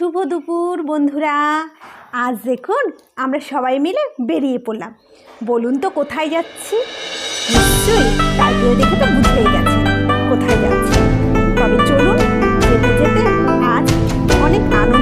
শুভ দুপুর, বন্ধুরা। আজ দেখুন, আমরা সবাই মিলে বেরিয়ে পড়লাম। বলুন তো, কোথায় যাচ্ছি? নিশ্চয়ই তারপরে দেখে তো বুঝতেই গেছে। কোথায় যাচ্ছি? তবে চলুন, যেতে যেতে আজ অনেক আনন্দ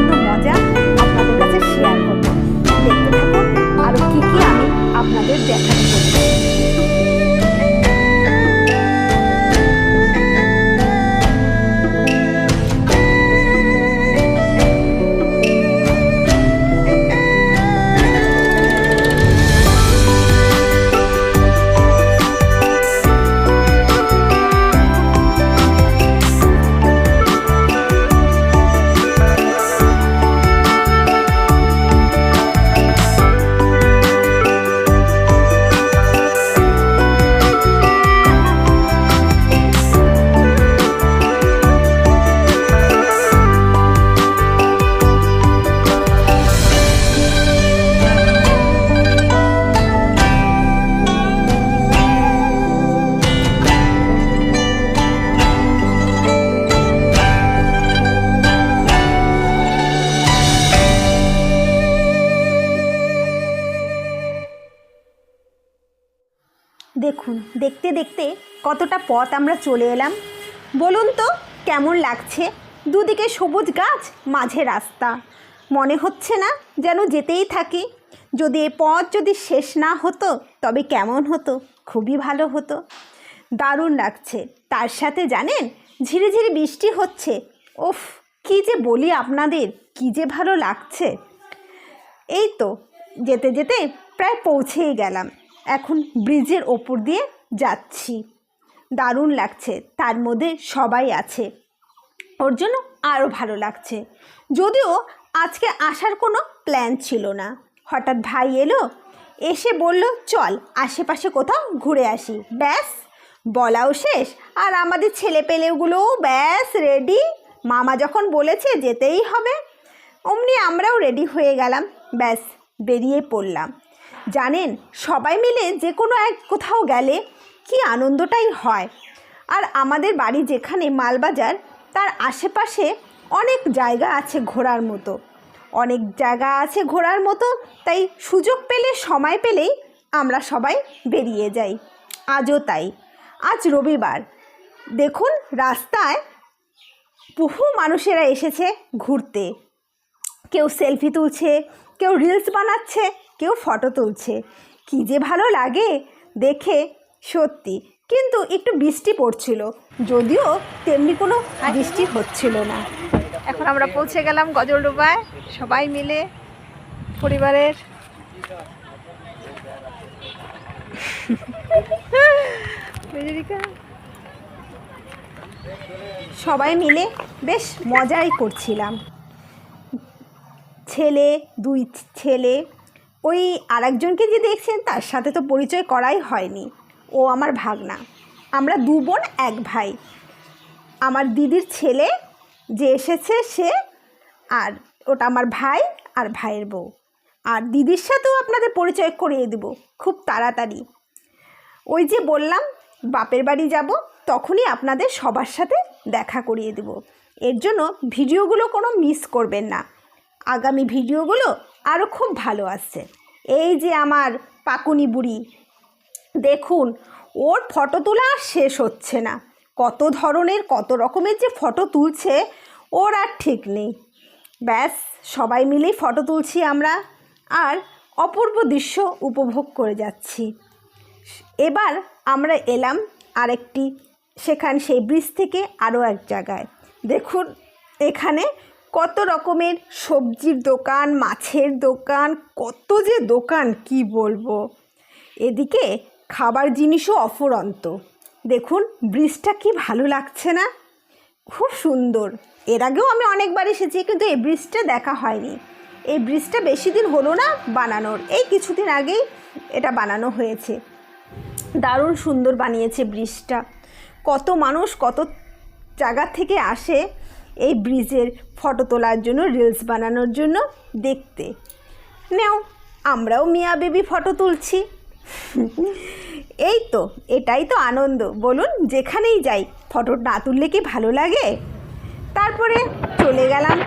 দেখুন, দেখতে দেখতে কতটা পথ আমরা চলে এলাম। বলুন তো, কেমন লাগছে? দুদিকে সবুজ গাছ, মাঝে রাস্তা। মনে হচ্ছে না যেন যেতেই থাকি। যদি এ পথ যদি শেষ না হতো, তবে কেমন হতো? খুবই ভালো হতো। দারুণ লাগছে। তার সাথে জানেন ঝিরি ঝিরি বৃষ্টি হচ্ছে। ওফ কী যে বলি আপনাদের, কী যে ভালো লাগছে। এই তো, যেতে যেতে প্রায় পৌঁছেই গেলাম। এখন ব্রিজের ওপর দিয়ে যাচ্ছি। দারুণ লাগছে, তার মধ্যে সবাই আছে। ওর জন্য আরও ভালো লাগছে। যদিও আজকে আসার কোনো প্ল্যান ছিল না। হঠাৎ ভাই এলো, এসে বলল, চল, আশেপাশে কোথাও ঘুরে আসি। ব্যাস, বলাও শেষ। আর আমাদের ছেলে পেলেগুলোও ব্যাস রেডি মামা যখন বলেছে যেতেই হবে, অমনি আমরাও রেডি হয়ে গেলাম। ব্যাস, বেরিয়ে পড়লাম। জানেন, সবাই মিলে যে কোনো এক কোথাও গেলে কি আনন্দটাই হয়। আর আমাদের বাড়ি যেখানে মালবাজার, তার আশেপাশে অনেক জায়গা আছে ঘোরার মতো। অনেক জায়গা আছে ঘোরার মতো, তাই সুযোগ পেলে, সময় পেলেই আমরা সবাই বেরিয়ে যাই। আজও তাই। আজ রবিবার। দেখুন, রাস্তায় বহু মানুষেরা এসেছে ঘুরতে। কেউ সেলফি তুলছে, কেউ রিলস বানাচ্ছে কেউ ফটো তুলছে। কী যে ভালো লাগে দেখে সত্যি। কিন্তু একটু বৃষ্টি পড়ছিল। যদিও তেমনি কোনো বৃষ্টি হচ্ছিল না। এখন আমরা পৌঁছে গেলাম গজলডোবায়। সবাই মিলে পরিবারের সবাই মিলে বেশ মজাই করছিলাম। ছেলে দুই ছেলে ওই আরেকজনকে যে দেখছেন, তার সাথে তো পরিচয় করাই হয়নি। ও আমার ভাগনা। আমরা দু বোন, এক ভাই। আমার দিদির ছেলে যে এসেছে সে, আর ওটা আমার ভাই আর ভাইয়ের বউ। আর দিদির সাথেও আপনাদের পরিচয় করিয়ে দেব, খুব তাড়াতাড়ি। ওই যে বললাম, বাপের বাড়ি যাব, তখনই আপনাদের সবার সাথে দেখা করিয়ে দেব। এর জন্য ভিডিওগুলো কোনো মিস করবেন না। আগামী ভিডিওগুলো আরও খুব ভালো আসছে এই যে আমার পাকুনি বুড়ি, দেখুন, ওর ফটো তোলা আর শেষ হচ্ছে না। কত ধরনের, কত রকমের যে ফটো তুলছে, ওর আর ঠিক নেই। ব্যাস, সবাই মিলেই ফটো তুলছি আমরা, আর অপূর্ব দৃশ্য উপভোগ করে যাচ্ছি। এবার আমরা এলাম আরেকটি, সেখান, সেই ব্রিজ থেকে আরও এক জায়গায়। দেখুন, এখানে কত রকমের সবজির দোকান, মাছের দোকান, কত যে দোকান, কি বলব? এদিকে খাবার জিনিসও অফুরন্ত। দেখুন, ব্রিজটা কি ভালো লাগছে না? খুব সুন্দর। এর আগেও আমি অনেকবার এসেছি, কিন্তু এই ব্রিজটা দেখা হয়নি। এই ব্রিজটা বেশি দিন হলো না বানানোর। এই কিছুদিন আগেই এটা বানানো হয়েছে। দারুণ সুন্দর বানিয়েছে ব্রিজটা। কত মানুষ কত জায়গা থেকে আসে এই ব্রিজের ফটো তোলার জন্য রিলস বানানোর জন্য দেখতে। নেও, আমরাও মিয়া বেবি ফটো তুলছি। এই তো, এটাই তো আনন্দ। বলুন, যেখানেই যাই, ফটো না তুললে কি ভালো লাগে? তারপরে চলে গেলাম।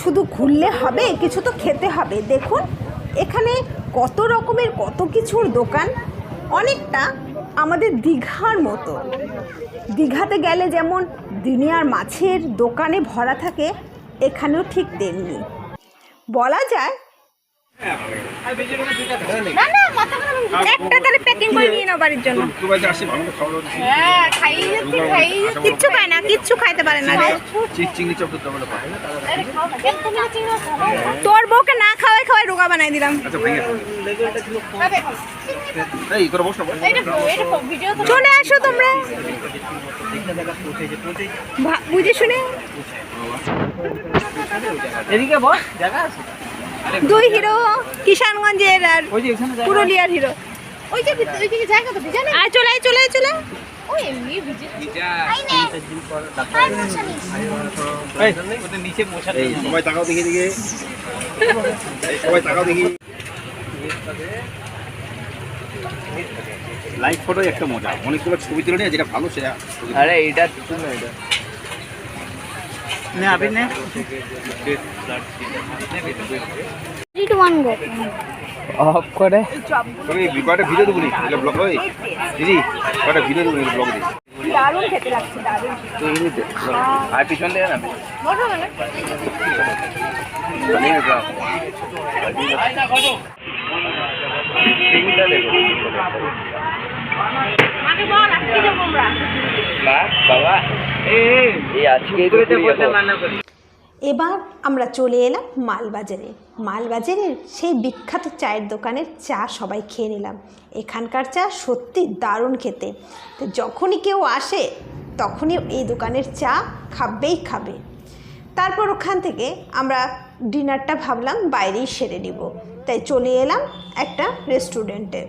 শুধু ঘুরলে হবে, কিছু তো খেতে হবে। দেখুন, এখানে কত রকমের কত কিছুর দোকান। অনেকটা আমাদের দীঘার মতো। দীঘাতে গেলে যেমন দিনিয়ার মাছের দোকানে ভরা থাকে, এখানেও ঠিক তেমনি। বলা যায় না না মাথা একটা তাহলে প্যাকিং করে নিয়ে নাও বাড়ির জন্য। দুবাইতে আসি ভালো করে খাওয়া দাওয়া হ্যাঁ খাইয়ে যাচ্ছি খাইয়ে যাচ্ছি। কিচ্ছু খায় না কিচ্ছু খাইতে পারে না চিংড়ি চপ দিতে বলে পায় আরে খাও না কেন তুমি চিংড়ি মাছ খাও না? তোর বউকে না খাওয়াই খাওয়াই রোগা বানাই দিলাম। আচ্ছা চলে আসো তোমরা। বুঝে শুনে? এদিকে বস জায়গা আছে? দুই হিরো কিষানগঞ্জের আর পুরুলিয়ার হিরো। ওই যে ওই জায়গা তো ভিজা নেই? আয় চলে আয় চলে আয় চলে। ওই এমনি ভিজে। এই, ওদের নিচে মশা এই সবাই তাকাও দেখি দিকে সবাই তাকাও দেখি। লাইভ ফটোই একটা মজা। অনেকগুলো ছবি তুলে নিয়ে যেটা ভালো সেটা আরে এটা তুমি এটা। নে আবি নে। অফ করে। তুমি কয়টা ভিডিও দেবো নি? এটা ব্লগ হয় দিদি কয়টা ভিডিও দেবো ব্লগ দিই দারুণ খেতে লাগছে দারুণ। তো এমনিতে আর পিছন দিয়ে না? বসো না মাকে বাবা। এই আজকে এবার আমরা চলে এলাম মালবাজারে। মালবাজারের সেই বিখ্যাত চায়ের দোকানের চা সবাই খেয়ে নিলাম। এখানকার চা সত্যি দারুণ খেতে। তো যখনই কেউ আসে তখনই এই দোকানের চা খাবেই খাবে। তারপর ওখান থেকে আমরা ডিনারটা ভাবলাম বাইরেই সেরে নিব। তাই চলে এলাম একটা রেস্টুরেন্টে।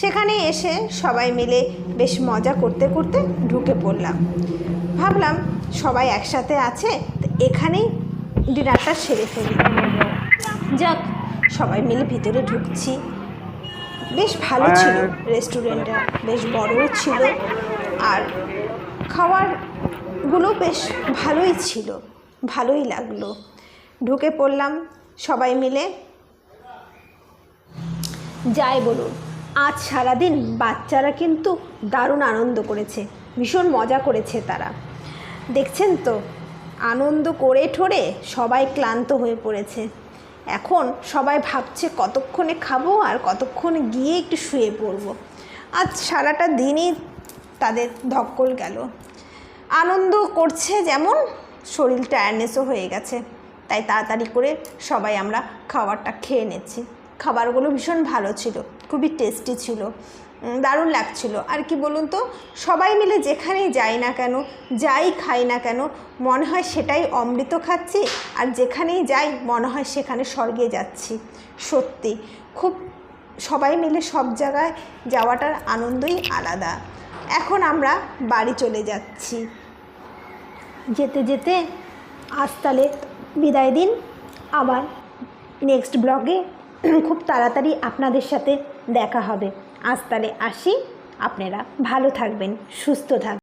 সেখানে এসে সবাই মিলে বেশ মজা করতে করতে ঢুকে পড়লাম। ভাবলাম সবাই একসাথে আছে তো এখানেই ডিনারটা সেরে ফেলি। যাক সবাই মিলে ভিতরে ঢুকছি। বেশ ভালো ছিল রেস্টুরেন্টটা বেশ বড়ও ছিল। আর খাওয়ারগুলো বেশ ভালোই ছিল ভালোই লাগল। ঢুকে পড়লাম সবাই মিলে। যাই বলুন আজ সারাদিন বাচ্চারা কিন্তু দারুণ আনন্দ করেছে, ভীষণ মজা করেছে তারা। দেখছেন তো, আনন্দ করে ঠোরে সবাই ক্লান্ত হয়ে পড়েছে। এখন সবাই ভাবছে, কতক্ষণে খাব আর কতক্ষণে গিয়ে একটু শুয়ে পড়ব। আজ সারাটা দিনই তাদের ধক্কল গেল। আনন্দ করছে যেমন শরীর টায়ারনেসও হয়ে গেছে। তাই তাড়াতাড়ি করে সবাই আমরা খাবারটা খেয়ে নিচ্ছি। খাবারগুলো ভীষণ ভালো ছিল। খুবই টেস্টি ছিল দারুণ লাগছিল। আর কি বলুন তো, সবাই মিলে যেখানেই যাই না কেন, যাই খাই না কেন, মনে হয় সেটাই অমৃত খাচ্ছি, আর যেখানেই যাই, মনে হয় সেখানে স্বর্গে যাচ্ছি। সত্যি, খুব সবাই মিলে সব জায়গায় যাওয়াটার আনন্দই আলাদা। এখন আমরা বাড়ি চলে যাচ্ছি। যেতে যেতে আজ তাহলে বিদায় দিন। আবার নেক্সট ব্লগে খুব তাড়াতাড়ি আপনাদের সাথে দেখা হবে। আজ তাহলে আসি। আপনারা ভালো থাকবেন সুস্থ থাকবেন।